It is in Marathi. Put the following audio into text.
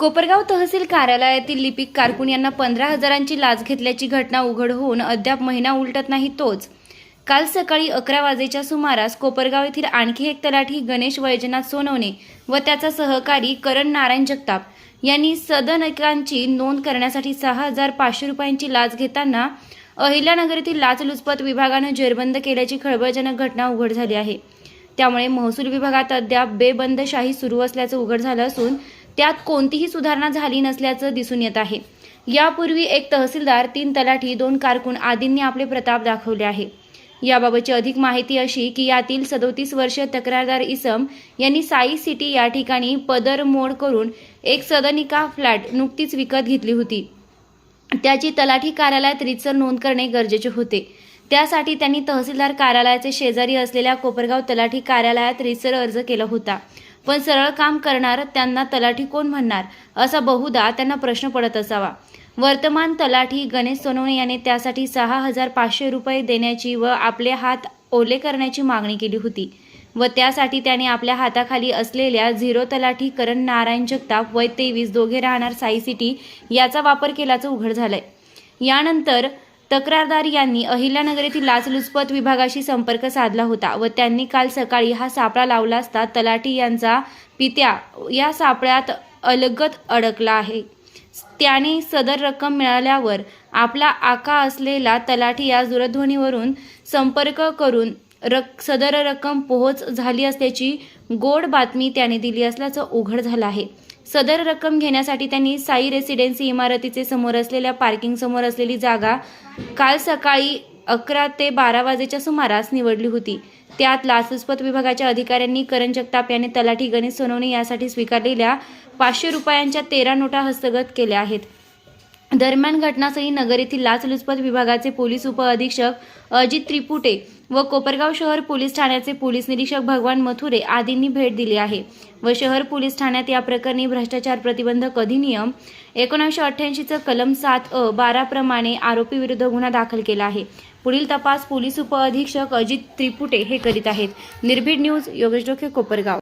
कोपरगाव तहसील कार्यालयातील लिपिक कारकून यांना पंधरा हजारांची लाच घेतल्याची घटना उघड होऊन अद्याप महिना उलटत नाही तोच. काल सकाळी अकरा वाजेच्या सुमारास कोपरगाव येथील आणखी एक तलाठी गणेश वैजनाथ सोनवणे व त्याचा सहकारी करण नारायण जगताप यांनी सदनिकांची नोंद करण्यासाठी सहा हजार पाचशे रुपयांची लाच घेताना अहिल्यानगर येथील लाचलुचपत विभागानं जेरबंद केल्याची खळबळजनक घटना उघड झाली आहे. त्यामुळे महसूल विभागात अद्याप बेबंदशाही सुरू असल्याचं उघड झालं असून त्यात कोणतीही सुधारणा झाली नसल्याचं दिसून येत आहे. यापूर्वी एक तहसीलदार तीन तलाठी दोन कारकून आदींनी आपले प्रताप दाखवले आहे. याबाबतची अधिक माहिती अशी की यातील सदोतीस वर्ष तक्रारदार इसम यांनी साई सिटी या ठिकाणी पदर मोड करून एक सदनिका फ्लॅट नुकतीच विकत घेतली होती. त्याची तलाठी कार्यालयात रितसर नोंद करणे गरजेचे होते. त्यासाठी त्यांनी तहसीलदार कार्यालयाचे शेजारी असलेल्या कोपरगाव तलाठी कार्यालयात रिसर अर्ज केला होता. पण सरळ काम करणार त्यांना तलाठी कोण म्हणणार असा बहुधा त्यांना प्रश्न पडत असावा. वर्तमान तलाठी गणेश सोनवणे याने त्यासाठी सहा हजार पाचशे रुपये देण्याची व आपले हात ओले करण्याची मागणी केली होती. व त्यासाठी त्याने आपल्या हाताखाली असलेल्या झिरो तलाठी करण नारायण जगताप वय तेवीस दोघे राहणार साई सिटी याचा वापर केल्याचं उघड झालंय. यानंतर तक्रारदार यांनी अहिल्यानगर येथील लाचलुचपत विभागाशी संपर्क साधला होता व त्यांनी काल सकाळी हा सापळा लावला असता तलाठी यांचा पित्या या सापळ्यात अलगत अडकला आहे. त्याने सदर रक्कम मिळाल्यावर आपला आका असलेला तलाठी या दूरध्वनीवरून संपर्क करून रक सदर रक्कम पोहोच झाली असल्याची गोड बातमी त्याने दिली असल्याचं उघड झालं आहे. सदर रक्कम घेण्यासाठी त्यांनी साई रेसिडेन्सी इमारतीचे समोर असलेल्या पार्किंग समोर असलेली जागा काल सकाळी अकरा ते बारा वाजेच्या सुमारास निवडली होती. त्यात लाचलुचपत विभागाच्या अधिकाऱ्यांनी करण जगताप यांनी तलाठी गणेश सोनवणे यासाठी स्वीकारलेल्या पाचशे रुपयांच्या तेरा नोटा हस्तगत केल्या आहेत. दरम्यान घटनास्थळी नगर येथील लाचलुचपत विभागाचे पोलीस उपअधीक्षक अजित त्रिपुटे व कोपरगाव शहर पोलीस ठाण्याचे पोलीस निरीक्षक भगवान मथुरे आदींनी भेट दिली आहे. व शहर पोलीस ठाण्यात या प्रकरणी भ्रष्टाचार प्रतिबंधक अधिनियम एकोणीसशे अठ्ठ्याऐंशीचं कलम सात अ बारा प्रमाणे आरोपी विरुद्ध गुन्हा दाखल केला आहे. पुढील तपास पोलीस उपअधीक्षक अजित त्रिपुटे हे करीत आहेत. निर्भीड न्यूज योगेश डोके कोपरगाव.